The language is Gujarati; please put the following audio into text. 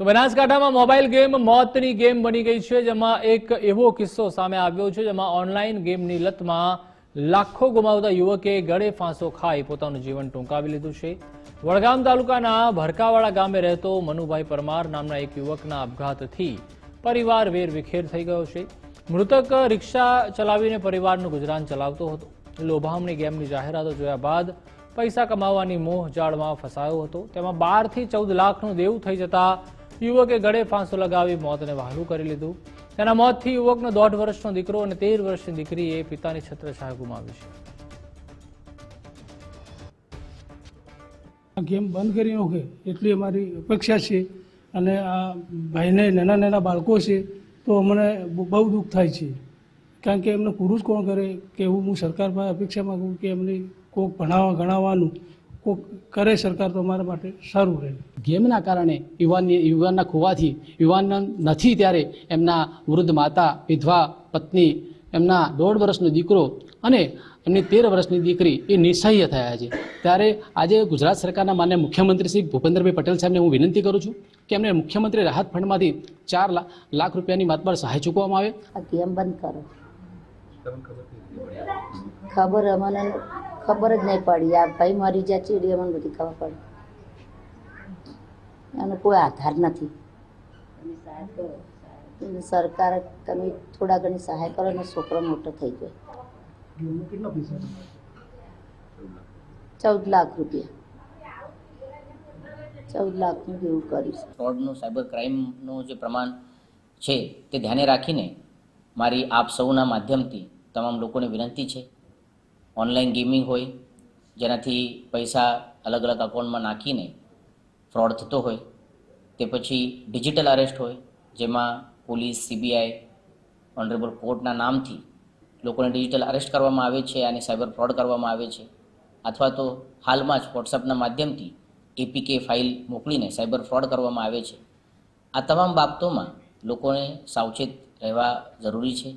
તો બનાસકાંઠામાં મોબાઈલ ગેમ મોતની ગેમ બની ગઈ છે, જેમાં એક એવો કિસ્સો સામે આવ્યો છે, જેમાં ઓનલાઈન ગેમની લતમાં લાખો ગુમાવતા યુવકે ગળે ફાંસો ખાઈ પોતાનું જીવન ટૂંકાવી લીધું છે. વડગામ તાલુકાના ભરકાવાડા ગામે રહેતો મનુભાઈ પરમાર નામના એક યુવકના આપઘાતથી પરિવાર વેર વિખેર થઈ ગયો છે. મૃતક રિક્ષા ચલાવીને પરિવારનું ગુજરાન ચલાવતો હતો. લોભામણી ગેમની જાહેરાતો જોયા બાદ પૈસા કમાવાની મોહ જાળમાં ફસાયો હતો. તેમાં બારથી ચૌદ લાખનું દેવું થઈ જતા યુવકે ગળે ફાંસો લગાવી મોતને વહાલું કરી લીધું. તેના મોતથી યુવકનો દોઢ વર્ષનો દીકરો અને તેર વર્ષની દીકરીએ પિતાની છત્રછાયા ગુમાવી છે. ગેમ બંધ કરી નાખે એટલી અમારી અપેક્ષા છે અને આ ભાઈને નાના નાના બાળકો છે તો અમને બહુ દુઃખ થાય છે. કારણ કે એમને પુરુષ કોણ કરે કે એવું હું સરકાર પાસે અપેક્ષા માગું કે એમને કોક ભણાવવા ગણાવવાનું કરે સરકાર તો અમારા માટે સારું રહે. ગેમના કારણે યુવાનની યુવાનના ખોવાથી યુવાન નથી ત્યારે એમના વૃદ્ધ માતા વિધવા પત્ની એમના દોઢ વર્ષનો દીકરો અને એમની તેર વર્ષની દીકરી એ નિસહાય થયા છે. ત્યારે આજે ગુજરાત સરકારના માન્ય મુખ્યમંત્રી શ્રી ભૂપેન્દ્રભાઈ પટેલ સાહેબને હું વિનંતી કરું છું કે એમને મુખ્યમંત્રી રાહત ફંડમાંથી ચાર લા- લાખ રૂપિયાની માતબર સહાય ચૂકવવામાં આવે. આ ગેમ બંધ કરો. ખબર અમને ખબર જ નહીં પડી. આ ભાઈ મરી જ્યાં ચીડી મને બધી ખબર પડી. એનો કોઈ આધાર નથી. સરકાર તમે થોડા ઘણી સહાય કરો અને છોકરો મોટો થઈ ગયો. ચૌદ લાખ રૂપિયા. ચૌદ લાખનું જેવું કરીશ ફ્રોડનું સાયબર ક્રાઇમનું જે પ્રમાણ છે તે ધ્યાને રાખીને મારી આપ સૌના માધ્યમથી તમામ લોકોને વિનંતી છે. ઓનલાઈન ગેમિંગ હોય, જેનાથી પૈસા અલગ અલગ અકાઉન્ટમાં નાખીને ફ્રોડ થતો હોય, તે પછી ડિજિટલ અરેસ્ટ હોય, જેમાં પોલીસ સીબીઆઈ ઓનરેબલ કોર્ટના નામથી લોકોને ડિજિટલ અરેસ્ટ કરવામાં આવે છે અને સાયબર ફ્રોડ કરવામાં આવે છે. અથવા તો હાલમાં જ વોટ્સઅપના માધ્યમથી એપીકે ફાઇલ મોકલીને સાયબર ફ્રોડ કરવામાં આવે છે. આ તમામ બાબતોમાં લોકોને સાવચેત રહેવા જરૂરી છે.